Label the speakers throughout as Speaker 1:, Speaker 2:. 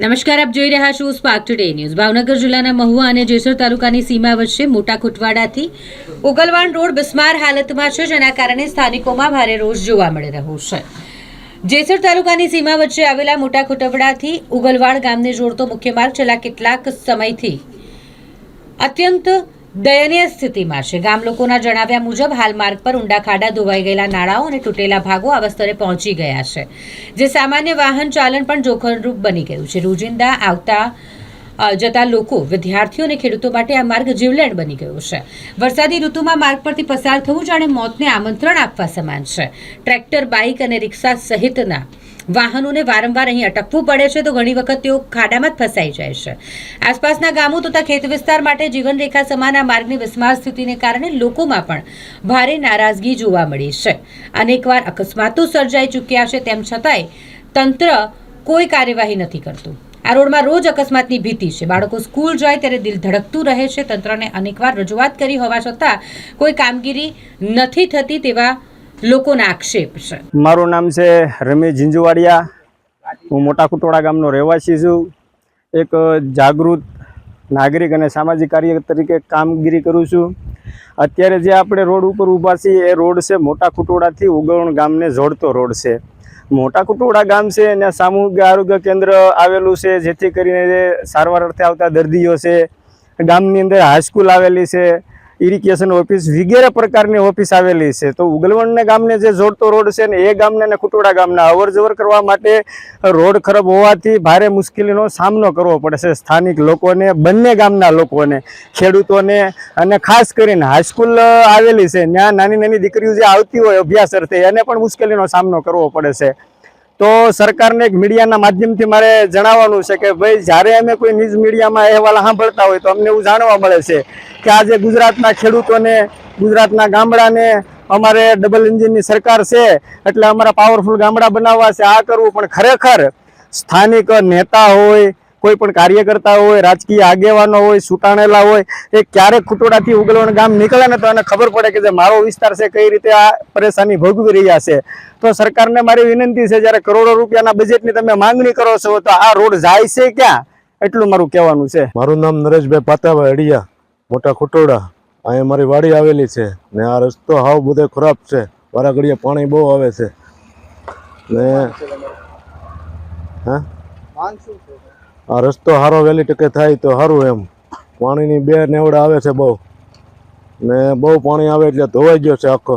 Speaker 1: નમસ્કાર, આપ જોઈ રહ્યા છો સ્પાર્ક ટુડે ન્યૂઝ ભાવનગર જિલ્લાના મહુવા અને જેસર તાલુકાની સીમા વચ્ચે મોટા ખુટવાડાથી ઉગલવાણ રોડ બિસ્માર હાલતમાં છે, જેના કારણે સ્થાનિકોમાં ભારે રોષ જોવા મળી રહ્યો છે. જેસર તાલુકાની સીમા વચ્ચે આવેલા મોટા ખુટવડાથી ઉગલવાડ ગામને જોડતો મુખ્ય માર્ગ છેલ્લા કેટલાક સમયથી અત્યંત દયનીય સ્થિતિમાં છે. ગામ લોકોના જણાવ્યા મુજબ હાલ માર્ગ પર ઊંડા ખાડા ધોવાઈ ગયેલા નાળાઓ અને તૂટેલા ભાગો આવા સ્તરે પહોંચી ગયા છે. જે સામાન્ય વાહન ચાલન પણ જોખમરૂપ બની ગયું છે. રોજિંદા આવતા જતા લોકો, વિદ્યાર્થીઓ અને ખેડૂતો માટે આ માર્ગ જીવલેણ બની ગયો છે. વરસાદી ઋતુમાં માર્ગ પરથી પસાર થવું જાણે મોતને આમંત્રણ આપવા સમાન છે. ટ્રેક્ટર, બાઇક અને રિક્ષા સહિતના વાહનોને વારંવાર અહીં અટકવું પડે છે, તો ઘણી વખત તેઓ ખાડામાં જ ફસાઈ જાય છે. આસપાસના ગામો તથા ખેત વિસ્તાર માટે જીવનરેખા સમાન આ માર્ગની વિસ્માર સ્થિતિને કારણે લોકોમાં પણ ભારે નારાજગી જોવા મળી છે. અનેકવાર અકસ્માતો સર્જાઈ ચૂક્યા છે, તેમ છતાંય તંત્ર કોઈ કાર્યવાહી નથી કરતું. આ રોડમાં રોજ અકસ્માતની ભીતિ છે. બાળકો સ્કૂલ જાય ત્યારે દિલ ધડકતું રહે છે. તંત્રને અનેકવાર રજૂઆત કરી હોવા છતાં કોઈ કામગીરી નથી થતી તેવા લોકોના આક્ષેપ છે.
Speaker 2: મારું નામ છે રમેશ ઝીંઝુવાડિયા. હું મોટા કુટોડા ગામનો રહેવાસી છું. એક જાગૃત નાગરિક અને સામાજિક કાર્ય તરીકે કામગીરી કરું છું. અત્યારે જે આપણે રોડ ઉપર ઊભા છીએ, એ રોડ છે મોટા કુટોડાથી ઉગવણ ગામને જોડતો રોડ છે. મોટા કુટોડા ગામ છે ત્યાં સામૂહિક આરોગ્ય કેન્દ્ર આવેલું છે, જેથી કરીને સારવાર અર્થે આવતા દર્દીઓ છે, ગામની અંદર હાઈસ્કૂલ આવેલી છે ઇરિગેશન ઓફિસ વગેરે પ્રકારની ઓફિસ આવેલી છે. તો ઉગલવણને ગામને જે જોડતો રોડ છે ને એ ગામને અને કુટોડા ગામના અવર જવર કરવા માટે રોડ ખરાબ હોવાથી ભારે મુશ્કેલીનો સામનો કરવો પડે છે સ્થાનિક લોકોને, બંને ગામના લોકોને, ખેડૂતોને અને ખાસ કરીને હાઈસ્કૂલ આવેલી છે. ત્યાં નાની નાની દીકરીઓ જે આવતી હોય, અભ્યાસ અર્થે એને પણ મુશ્કેલીનો સામનો કરવો પડે છે. તો સરકારને એક મીડિયાના માધ્યમથી મારે જણાવવાનું છે કે ભાઈ, જ્યારે અમે કોઈ ન્યૂઝ મીડિયામાં અહેવાલ સાંભળતા હોય તો અમને એવું જાણવા મળે છે કે આજે ગુજરાતના ખેડૂતોને, ગુજરાતના ગામડાને અમારે ડબલ એન્જિનની સરકાર છે, એટલે અમારા પાવરફુલ ગામડા બનાવવા છે. આ કરવું પણ ખરેખર સ્થાનિક નેતા હોય કોઈ પણ કાર્યકર્તા હોય રાજકીય આગેવાનો હોય સુટાણેલા હોય એ ક્યારેક ખુટોડાથી ઉગલવાનું ગામ નીકળે ને તો એને ખબર પડે કે જે મારો વિસ્તાર છે કઈ રીતે આ પરેશાની ભોગવી રહ્યા છે. તો સરકારને મારી વિનંતી છે જ્યારે કરોડો રૂપિયાના બજેટની તમે માંગણી કરો છો તો આ રોડ જાય છે ક્યાં? એટલું મારું કહેવાનું છે.
Speaker 3: મારું નામ નરેશભાઈ પાતાભાઈ અડિયા મોટા ખુટોડા. અહીંયા મારી વાડી આવેલી છે ને આ રસ્તો હાવ બધે ખરાબ છે. વારા ઘડીએ પાણી બહુ આવે છે. ને હા? આ રસ્તો સારો વહેલી ટકે થાય તો સારું એમ. પાણીની બે નેવડા આવે છે બહુ. ને બહુ પાણી આવે એટલે ધોવાઈ ગયો છે આખો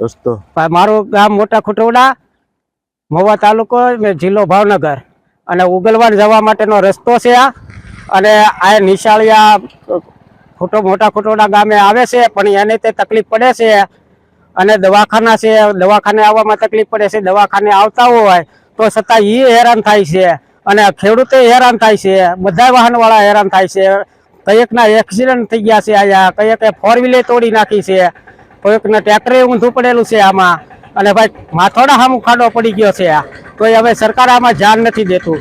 Speaker 3: રસ્તો.
Speaker 4: મારું ગામ મોટા ખુટવડા મહુવા તાલુકો જિલ્લો ભાવનગર. અને ઉગલવાડ જવા માટેનો રસ્તો છે આ. અને આ નિશાળિયા ખોટો મોટા ખોટોડા ગામે આવે છે, પણ એને તે તકલીફ પડે છે. અને દવાખાના છે, દવાખાને આવવામાં તકલીફ પડે છે. દવાખાને આવતા હોય તો છતાં એ હેરાન થાય છે. અને ખેડૂતો હેરાન થાય છે. બધા વાહનવાળા હેરાન થાય છે. કયેકના એક્સિડન્ટ થઈ ગયા છે અહીંયા કયેકે ફોર વ્હીલે તોડી નાખી છે. કોઈકને ટ્રેક્ટરે ઊંધું પડેલું છે આમાં. અને ભાઈ, માથોડા સામું ખાડો પડી ગયો છે તો હવે સરકાર આમાં ધ્યાન નથી દેતું.